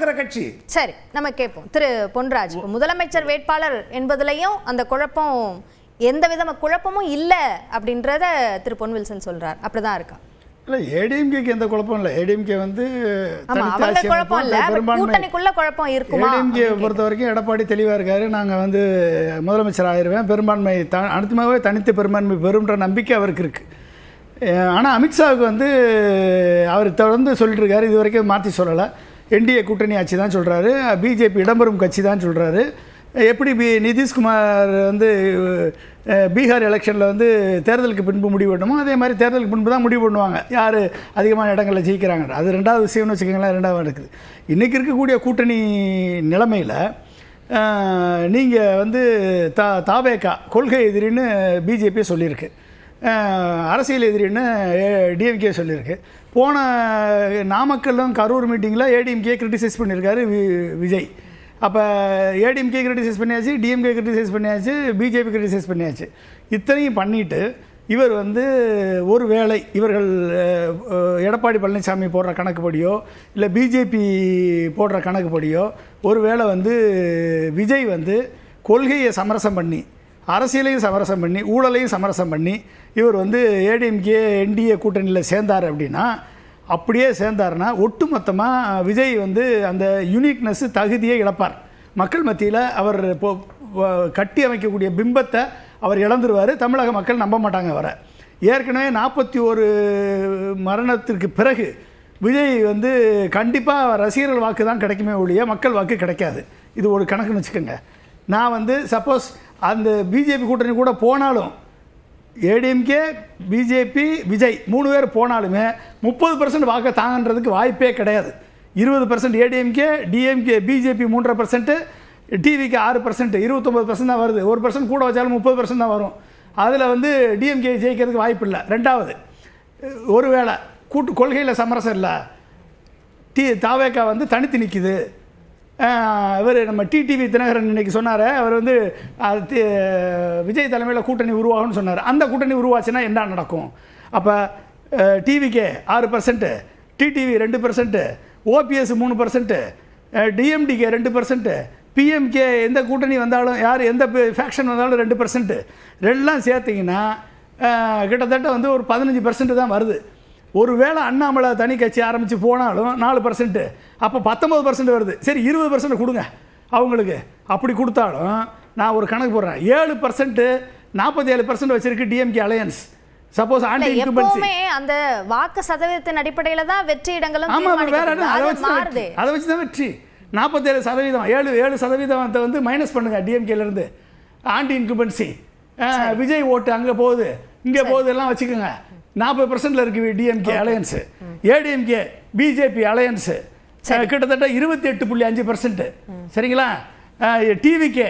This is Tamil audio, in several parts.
பார்க்கிற கட்சி. சரி நம்ம கேட்போம். திரு பொன்ராஜ் முதலமைச்சர் வேட்பாளர் என்பதுலயும் அந்த குழப்பம் எந்த விதமா குழப்பமும் இல்ல அப்படின்றத திரு பொன் வில்சன் சொல்றார். அப்படிதான் இருக்கா? இல்ல ஏடிஎம்கேக்கு எந்த குழப்பம் இல்லை. ஏடிஎம்கே வந்து குழப்பம் இல்ல கூட்டணிக்குள்ள குழப்பம் இருக்குமா? ஏடிஎம்கே பொறுத்த வரைக்கும் எடப்பாடி தெளிவாக இருக்காரு. நாங்கள் வந்து முதலமைச்சர் ஆயிருவேன். பெரும்பான்மை த அனைத்துமாகவே தனித்து பெரும்பான்மை பெறும்ன்ற நம்பிக்கை அவருக்கு இருக்கு. ஆனால் அமித்ஷாவுக்கு வந்து அவர் தொடர்ந்து சொல்லிட்டு இருக்காரு. இது வரைக்கும் மாற்றி சொல்லலை. என்டிஏ கூட்டணி ஆட்சி தான் சொல்கிறாரு பிஜேபி இடம்பெறும் கட்சி தான் சொல்கிறாரு எப்படி பி நிதிஷ்குமார் வந்து பீகார் எலெக்ஷனில் வந்து தேர்தலுக்கு பின்பு முடிவு பண்ணுமோ அதே மாதிரி தேர்தலுக்கு பின்பு தான் முடிவு பண்ணுவாங்க. யார் அதிகமான இடங்களில் ஜெயிக்கிறாங்க அது ரெண்டாவது விஷயம்னு வச்சுக்கோங்களேன் ரெண்டாவது இருக்குது. இன்றைக்கி இருக்கக்கூடிய கூட்டணி நிலைமையில் நீங்கள் வந்து தா தாவேக்கா கொள்கை எதிரின்னு பிஜேபி சொல்லியிருக்கு. அரசியல் எதிரின்னு டிஎம்கே சொல்லியிருக்கு. போன நாமக்கல்லும் கரூர் மீட்டிங்கில் ஏடிஎம்கே கிரிட்டிசைஸ் பண்ணியிருக்காரு வி- விஜய். அப்போ ஏடிஎம்கே கிரிட்டிசைஸ் பண்ணியாச்சு டிஎம்கே கிரிட்டிசைஸ் பண்ணியாச்சு பிஜேபி கிரிட்டிசைஸ் பண்ணியாச்சு. இத்தனையும் பண்ணிட்டு இவர் வந்து ஒரு வேளை இவர்கள் எடப்பாடி பழனிசாமி போடுற கணக்குப்படியோ இல்லை பிஜேபி போடுற கணக்குப்படியோ ஒரு வேளை வந்து விஜய் வந்து கொள்கையை சமரசம் பண்ணி அரசியலையும் சமரசம் பண்ணி ஊழலையும் சமரசம் பண்ணி இவர் வந்து ஏடிஎம்கே என்டிஏ கூட்டணியில் சேர்ந்தார் அப்படின்னா அப்படியே சேர்ந்தாருன்னா ஒட்டுமொத்தமாக விஜய் வந்து அந்த யூனிக்னஸ் தகுதியை இழப்பார். மக்கள் மத்தியில் அவர் இப்போ கட்டி அமைக்கக்கூடிய பிம்பத்தை அவர் இழந்துருவார். தமிழக மக்கள் நம்ப மாட்டாங்க வர ஏற்கனவே நாற்பத்தி ஒரு மரணத்திற்கு பிறகு விஜய் வந்து கண்டிப்பாக ரசிகர்கள் வாக்கு தான் கிடைக்குமே ஒழிய மக்கள் வாக்கு கிடைக்காது. இது ஒரு கணக்குன்னு வச்சுக்கோங்க. நான் வந்து சப்போஸ் அந்த பிஜேபி கூட்டணி கூட போனாலும் ஏடிஎம்கே பிஜேபி விஜய் மூணு பேர் போனாலுமே முப்பது பர்சன்ட் வாக்கை தாங்கன்றதுக்கு வாய்ப்பே கிடையாது. இருபது பர்சன்ட் ஏடிஎம்கே டிஎம்கே பிஜேபி மூன்றரை பர்சன்ட்டு டிவிக்கு ஆறு பர்சன்ட் இருபத்தொம்பது பர்சன்ட் தான் வருது. ஒரு பர்சன்ட் கூட வச்சாலும் முப்பது பர்சன்ட் தான் வரும். அதில் வந்து டிஎம்கே ஜெயிக்கிறதுக்கு வாய்ப்பு இல்லை. ரெண்டாவது ஒருவேளை கூட்டு கொள்கையில் சமரசம் இல்லை. டி தாவேக்கா வந்து தனித்து நிற்கிது இவர் நம்ம டிடிவி தினகரன் இன்னைக்கு சொன்னார். அவர் வந்து அது விஜய் தலைமையில் கூட்டணி உருவாகும்னு சொன்னார். அந்த கூட்டணி உருவாச்சுன்னா என்ன நடக்கும்? அப்போ டிவிக்கே ஆறு பர்சன்ட்டு டிடிவி ரெண்டு பர்சன்ட்டு ஓபிஎஸ் மூணு பர்சன்ட்டு டிஎம்டிகே ரெண்டு பர்சன்ட்டு பிஎம்கே எந்த கூட்டணி வந்தாலும் யார் எந்த ஃபேக்ஷன் வந்தாலும் ரெண்டு பர்சன்ட்டு ரெண்டுலாம் சேர்த்திங்கன்னா கிட்டத்தட்ட வந்து ஒரு பதினஞ்சு பர்சன்ட் தான் வருது. ஒருவேளை அண்ணாமலை தனி கட்சி ஆரம்பித்து போனாலும் நாலு பர்சன்ட்டு அப்போ பத்தொம்பது பர்சன்ட் வருது. சரி இருபது பர்சன்ட் கொடுங்க. அவங்களுக்கு. அப்படி கொடுத்தாலும் நான் ஒரு கணக்கு போடுறேன். ஏழு பர்சன்ட்டு நாற்பத்தி ஏழு பர்சன்ட் வச்சிருக்கு DMK alliance suppose anti incumbency எப்பவுமே அந்த வாக்கு சதவீதத்தின் அடிப்படையில தான் வெற்றி இடங்களும் ஆமா ஆமா, வேற என்ன? அதை. வச்சு அது வச்சு தான் வெற்றி. நாற்பத்தேழு சதவீதம் ஏழு ஏழு சதவீதத்தை வந்து மைனஸ் பண்ணுங்க டிஎம்கேல இருந்து. ஆன்டி இன்குபன்சி விஜய் ஓட்டு அங்க போகுது. இங்க போகுது எல்லாம் வச்சுக்கோங்க. நாற்பது பர்சன்ட்ல இருக்கு DMK alliance ADMK BJP alliance கிட்டத்தட்ட இருபத்தி எட்டு புள்ளி அஞ்சு பர்சன்ட் சரிங்களா? டிவிக்கே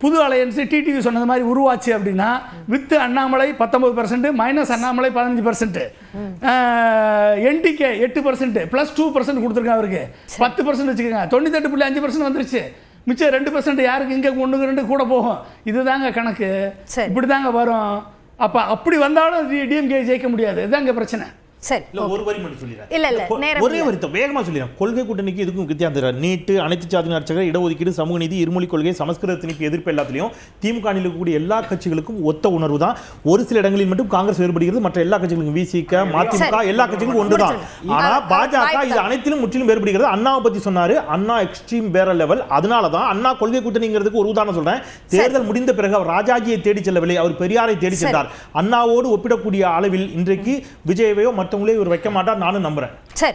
புது அலையன்ஸ் டிடிவி சொன்னது மாதிரி உருவாச்சு அப்படின்னா வித் அண்ணாமலை பத்தொன்பது பர்சன்ட் மைனஸ் அண்ணாமலை பதினஞ்சு பர்சன்ட் என்டிகே எட்டு பர்சன்ட் பிளஸ் டூ பர்சன்ட் கொடுத்துருக்காங்க அவருக்கு. பத்து பர்சன்ட் வச்சுக்கோங்க. தொண்ணூத்தெட்டு புள்ளி அஞ்சு பர்சன்ட் வந்துருச்சு. மிச்சம் ரெண்டு பர்சன்ட் யாருக்கு? இங்கே ஒன்று ரெண்டு கூட போகும். இதுதாங்க கணக்கு. சரி. இப்படி தாங்க வரும். அப்போ அப்படி வந்தாலும் டிஎம்கே ஜெயிக்க முடியாது. இதுதாங்க பிரச்சனை. சரி ஒரு வரி மட்டும் சொல்லிடுறேன். இல்ல, இல்ல, ஒரே. வரி தான், வேகமா சொல்லிடுறேன். கொள்கை கூட்டணிக்கு இதுக்கும் வித்தியாசம் நீட்டு அனைத்து சாதி அர்ச்சகர் இடஒதுக்கீடு சமூக நீதி இருமொழி கொள்கை சமஸ்கிருத திணிப்பு எதிர்ப்பு எல்லாத்துலயும் திமுக இருக்கக்கூடிய எல்லா கட்சிகளுக்கும் ஒத்த உணர்வு தான் ஒரு சில இடங்களில் மட்டும் காங்கிரஸ் வேறுபடுகிறது. மற்ற எல்லா கட்சிகளுக்கும் விசிக மதிமுக. எல்லா கட்சிகளுக்கும் ஒன்றுதான். ஆனா பாஜக இது. அனைத்திலும் முற்றிலும் வேறுபடுகிறது. அண்ணாவை பத்தி சொன்னாரு. அண்ணா எக்ஸ்ட்ரீம் வேற லெவல் அதனால தான் அண்ணா கொள்கை கூட்டணிங்கிறதுக்கு ஒரு உதாரணம் சொல்றேன். தேர்தல் முடிந்த பிறகு அவர் ராஜாஜியை தேடி செல்லவில்லை. அவர் பெரியாரை தேடி. சென்றார். அண்ணாவோடு ஒப்பிடக்கூடிய அளவில் இன்றைக்கு விஜயவையோ மற்றவங்களே இவர் வைக்க மாட்டார் நானும் நம்புறேன். சரி.